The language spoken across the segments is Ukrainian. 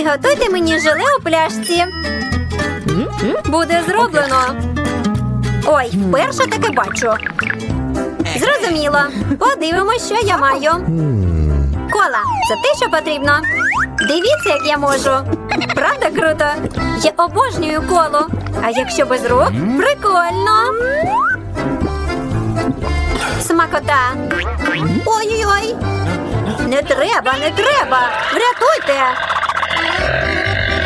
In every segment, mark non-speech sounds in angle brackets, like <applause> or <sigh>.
Приготуйте мені желе у пляшці. Буде зроблено. Ой, вперше таке бачу. Зрозуміло. Подивимось, що я маю. Кола, це те, що потрібно. Дивіться, як я можу. Правда круто? Я обожнюю колу. А якщо без рук? Прикольно. Смакота. Ой-ой-ой. Не треба, не треба. Врятуйте.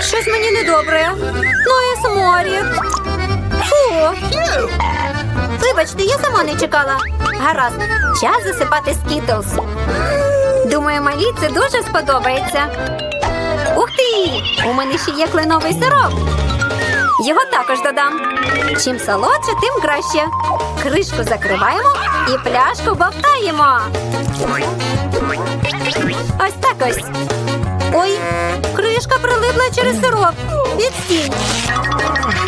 Щось мені недобре. Ну і сморід. Фу. Вибачте, я сама не чекала. Гаразд, час засипати скітлс. Думаю, малі це дуже сподобається. Ух ти! У мене ще є кленовий сироп. Його також додам. Чим солодше, тим краще. Кришку закриваємо і пляшку бовтаємо. Ось так ось. Ой, кришка прилипла через сироп. Відстінь.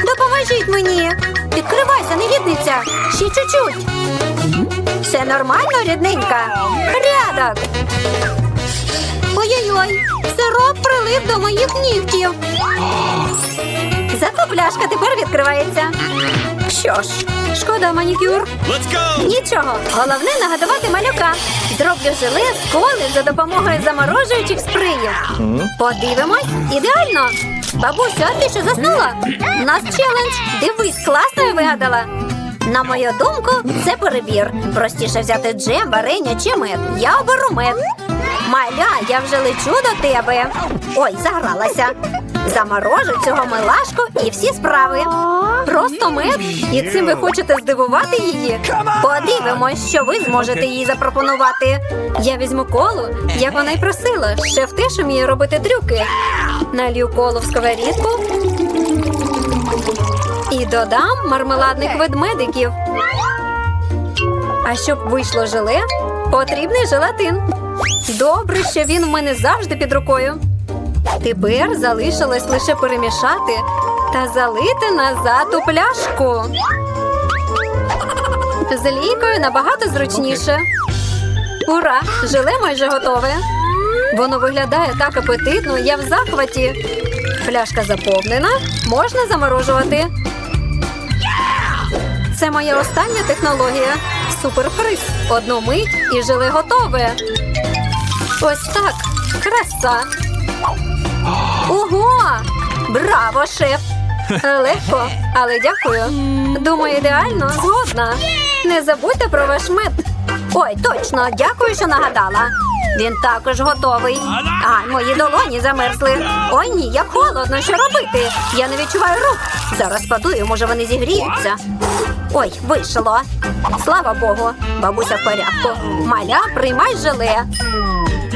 Допоможіть мені. Відкривайся, негідниця. Ще чуть-чуть. Все нормально, рідненька. Рядок. Ой-ой-ой, сироп прилип до моїх нігтів. Зато пляшка тепер відкривається. Що ж, шкода манікюр. Let's go! Нічого, головне нагадувати малюка. Зроблю желе з коли за допомогою заморожуючих сприїв. Подивимось, ідеально. Бабусю, а ти що заснула? У нас челендж. Дивись, класно я вигадала. На мою думку, це перебір. Простіше взяти джем, варення чи мед. Я оберу мед. Маля, я вже лечу до тебе. Ой, загралася. Заморожу цього милашку і всі справи. Просто мед. І цим ви хочете здивувати її? Подивимось, що ви зможете їй запропонувати. Я візьму колу, як вона й просила. Шеф теж вміє робити трюки. Налью колу в сковорідку і додам мармеладних ведмедиків. А щоб вийшло желе, потрібний желатин. Добре, що він в мене завжди під рукою. Тепер залишилось лише перемішати та залити назад у пляшку. З лійкою набагато зручніше. Ура! Желе майже готове. Воно виглядає так апетитно, я в захваті. Пляшка заповнена, можна заморожувати. Це моя остання технологія. Суперфриз. Одну мить і желе готове. Ось так. Краса. Ого! Браво, шеф! Легко, але дякую. Думаю, ідеально згодна. Не забудьте про ваш мед. Ой, точно, дякую, що нагадала. Він також готовий. А, мої долоні замерзли. Ой ні, як холодно, що робити? Я не відчуваю рук. Зараз подую, може вони зігріються. Ой, вийшло. Слава Богу, бабуся в порядку. Маля, приймай желе.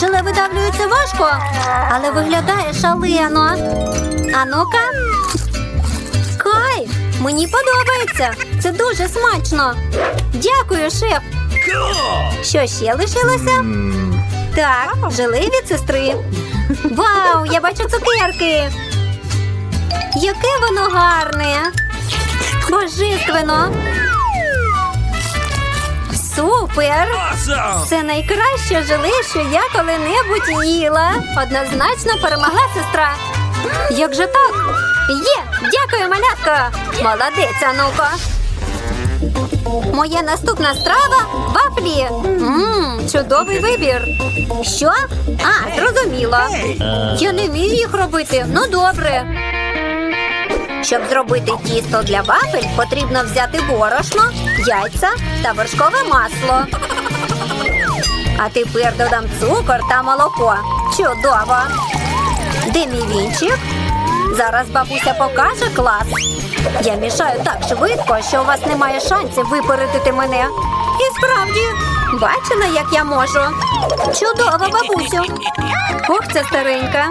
Желе видавлюється важко, але виглядає шалено. А ну-ка. Кайф! Мені подобається. Це дуже смачно. Дякую, шеф. Що ще лишилося? Так, желе від сестри. Вау, я бачу цукерки. Яке воно гарне. Божественно. Супер! Awesome! Це найкраще желе, що я коли-небудь їла. Однозначно перемогла сестра. Як же так? Є! Дякую, малятка! Молодець, Ануко! Моя наступна страва вафлі. Ммм, чудовий вибір. Що? А, зрозуміло. Я не вмію їх робити. Ну добре. Щоб зробити тісто для вафель, потрібно взяти борошно, яйця та вершкове масло. А тепер додам цукор та молоко. Чудово! Де мій вінчик? Зараз бабуся покаже клас. Я мішаю так швидко, що у вас немає шансів випередити мене. І справді, Бачила, як я можу. Чудово, бабусю. Ох, це старенька.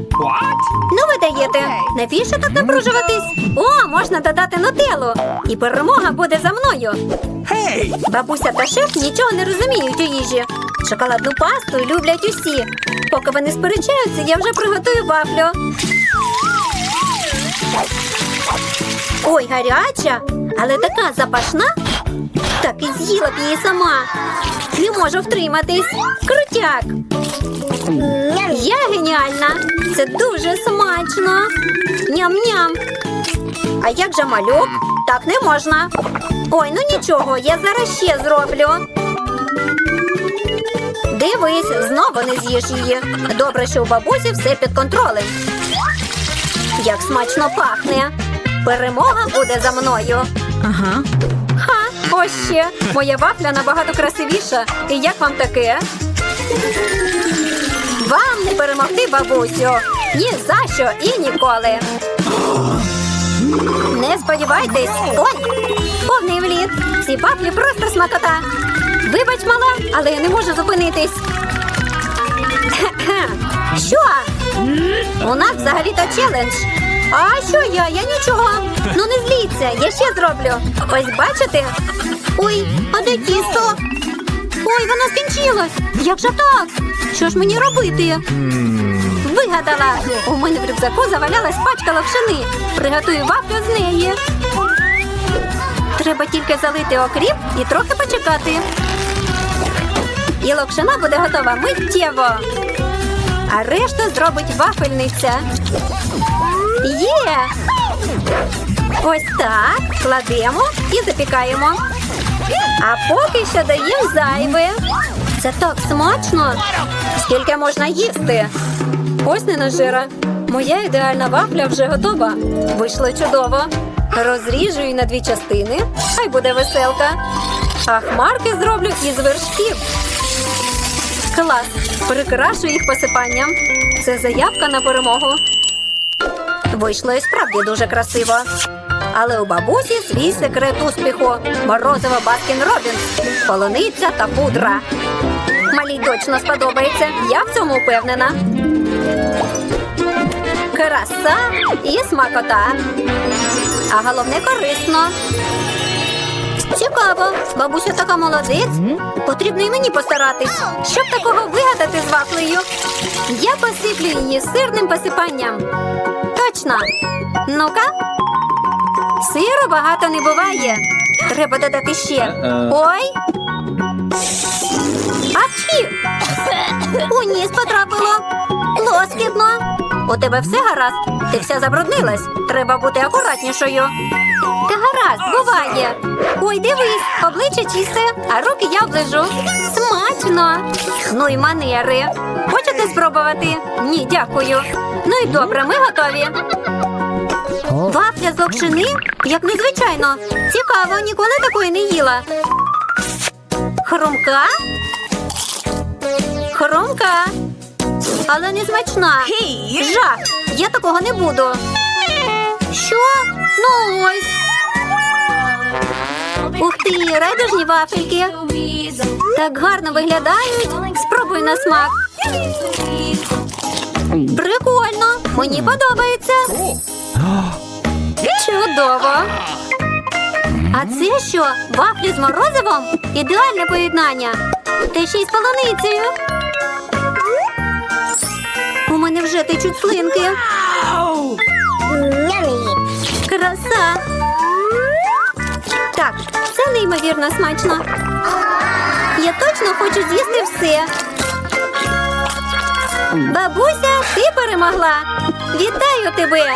Ну, ви даєте. Навіщо так напружуватись? О, можна додати нутеллу. І перемога буде за мною. Бабуся та шеф нічого не розуміють у їжі. Шоколадну пасту люблять усі. Поки вони сперечаються, я вже приготую вафлю. Ой, гаряча, але така запашна. Так і з'їла б її сама. Не можу втриматись. Крутяк. Я геніальна. Це дуже смачно. Ням-ням. А як же малюк? Так не можна. Ой, ну нічого, я зараз ще зроблю. Дивись, знову не з'їш її. Добре, що у бабусі все під контролем. Як смачно пахне. Перемога буде за мною. Ага. Ха, ось ще. Моя вафля набагато красивіша. І як вам таке? Перемогти, бабусю. Ні за що і ніколи. Не сподівайтесь. Ой, повний вліт. Ці вафлі просто смакота. Вибач, мала, але я не можу зупинитись. <clears throat> Що? У нас взагалі-то челендж. А що я? Я нічого. Ну не зліться, я ще зроблю. Ось бачите? Ой, а де тісто? Ой, воно скінчилось. Як же так? Що ж мені робити? Вигадала. У мене в рюкзаку завалялась пачка лапшини. Приготую вафлю з неї. Треба тільки залити окріп і трохи почекати. І локшина буде готова миттєво. А решту зробить вафельниця. Є! Ось так. Кладемо і запікаємо. А поки що даємо зайве. Це так смачно. Скільки можна їсти? Ось не нажира. Моя ідеальна вафля вже готова. Вийшло чудово. Розріжу її на дві частини. Хай буде веселка. А хмарки зроблю із вершків. Клас! Прикрашу їх посипанням. Це заявка на перемогу. Вийшло і справді дуже красиво. Але у бабусі свій секрет успіху. Морозиво Баскін Робінс, полуниця та пудра. Малій точно сподобається. Я в цьому впевнена. Краса і смакота. А головне корисно. Цікаво, бабуся така молодець. Потрібно і мені постаратись, щоб такого вигадати з вафлею. Я посиплю її сирним посипанням. Точно. Ну-ка. Сиру багато не буває. Треба додати ще. Ой. Апчі! У ніс потрапило. Лоскітно. У тебе все гаразд? Ти вся забруднилась. Треба бути акуратнішою. Та гаразд, буває. Ой, дивись, обличчя чисте, а руки я оближу. Смачно. Ну й манери. Хочете спробувати? Ні, дякую. Ну і добре, ми готові. Вафля з локшини? Як незвичайно. Цікаво, ніколи такої не їла. Хрумка? Хрумка. Але не смачна. Жах. Я такого не буду. Що? Ну ось. Ух ти, райдужні вафельки. Так гарно виглядають. Спробуй на смак. Прикольно. Мені подобається. Чудово. А це що? Вафлі з морозивом? Ідеальне поєднання. Та ще й з полуницею. У мене вже течуть слинки. Краса. Так, це неймовірно смачно. Я точно хочу з'їсти все. Бабуся, ти перемогла. Вітаю тебе.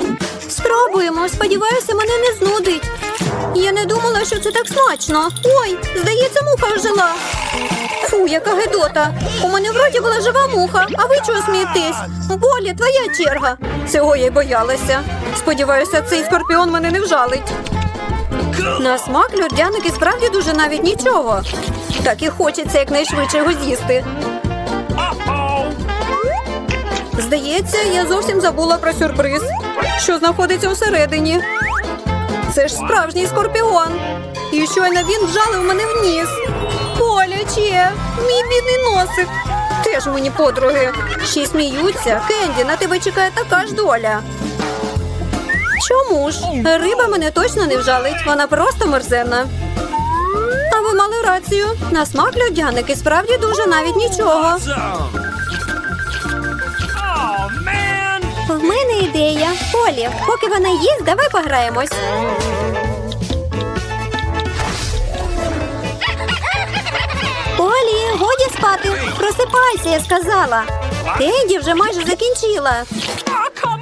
Спробуємо. Сподіваюся, мене не знудить. Я не думала, що це так смачно. Ой, здається, муха ожила. Фу, яка гидота. У мене вроді була жива муха, а ви чого смієтесь? Болі, твоя черга. Цього я й боялася. Сподіваюся, цей скорпіон мене не вжалить. На смак льодяник і справді дуже навіть нічого. Так і хочеться якнайшвидше його з'їсти. Здається, я зовсім забула про сюрприз, що знаходиться всередині. Це ж справжній скорпіон. І щойно він вжалив мене в ніс. Боляче, мій бідний носик. Теж мені подруги. Ще сміються. Кенді, на тебе чекає така ж доля. Чому ж? Риба мене точно не вжалить, вона просто мерзенна. А ви мали рацію. На смак льодяник і справді дуже навіть нічого. В мене ідея. Полі, поки вона їсть, давай пограємось. Полі, годі спати. Просипайся, я сказала. Кенді вже майже закінчила.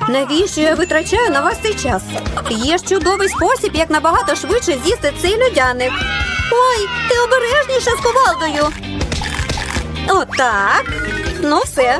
Навіщо я витрачаю на вас цей час? Є ж чудовий спосіб, як набагато швидше з'їсти цей льодяник. Ой, ти обережніше з ковалдою. Отак. Ну все.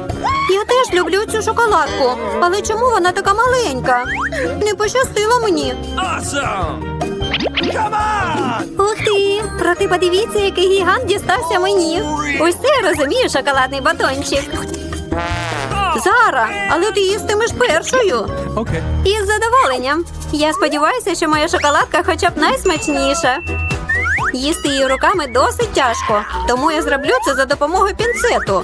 Я теж люблю цю шоколадку. Але чому вона така маленька? Не пощастило мені. Ух ти! Проте подивіться, який гігант дістався мені. Ось це я розумію шоколадний батончик. Зара, але ти їстимеш першою. Okay. Із задоволенням. Я сподіваюся, що моя шоколадка хоча б найсмачніша. Їсти її руками досить тяжко, тому я зроблю це за допомогою пінцету.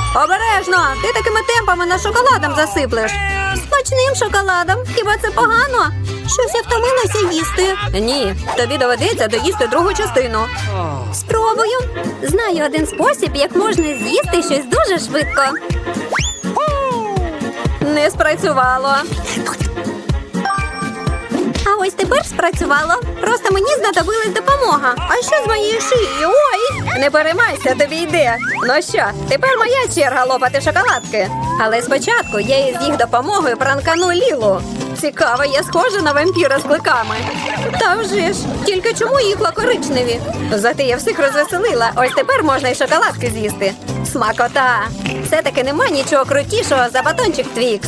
Обережно, ти такими темпами на шоколадом засиплеш. Смачним шоколадом. Хіба це погано? Щось я втомилася їсти. Ні, тобі доведеться доїсти другу частину. Спробую. Знаю один спосіб, як можна з'їсти щось дуже швидко. Не спрацювало. Ось тепер спрацювало. Просто мені знадобилась допомога. А що з моєю шиєю? Ой! Не переймайся, тобі йде. Ну що, тепер моя черга лопати шоколадки. Але спочатку я із їх допомогою пранкану Лілу. Цікаво, я схожа на вампіра з кликами. Та вже ж, тільки чому їхла коричневі? Зате я всіх розвеселила. Ось тепер можна й шоколадки з'їсти. Смакота! Все-таки нема нічого крутішого за батончик Твікс.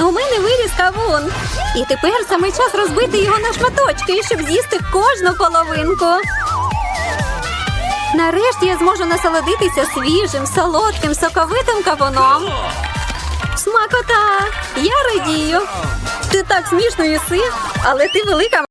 У мене виріс кавун. І тепер саме час розбити його на шматочки, щоб з'їсти кожну половинку. Нарешті я зможу насолодитися свіжим, солодким, соковитим кавуном. Смакота! Я радію. Ти так смішно їси, але ти велика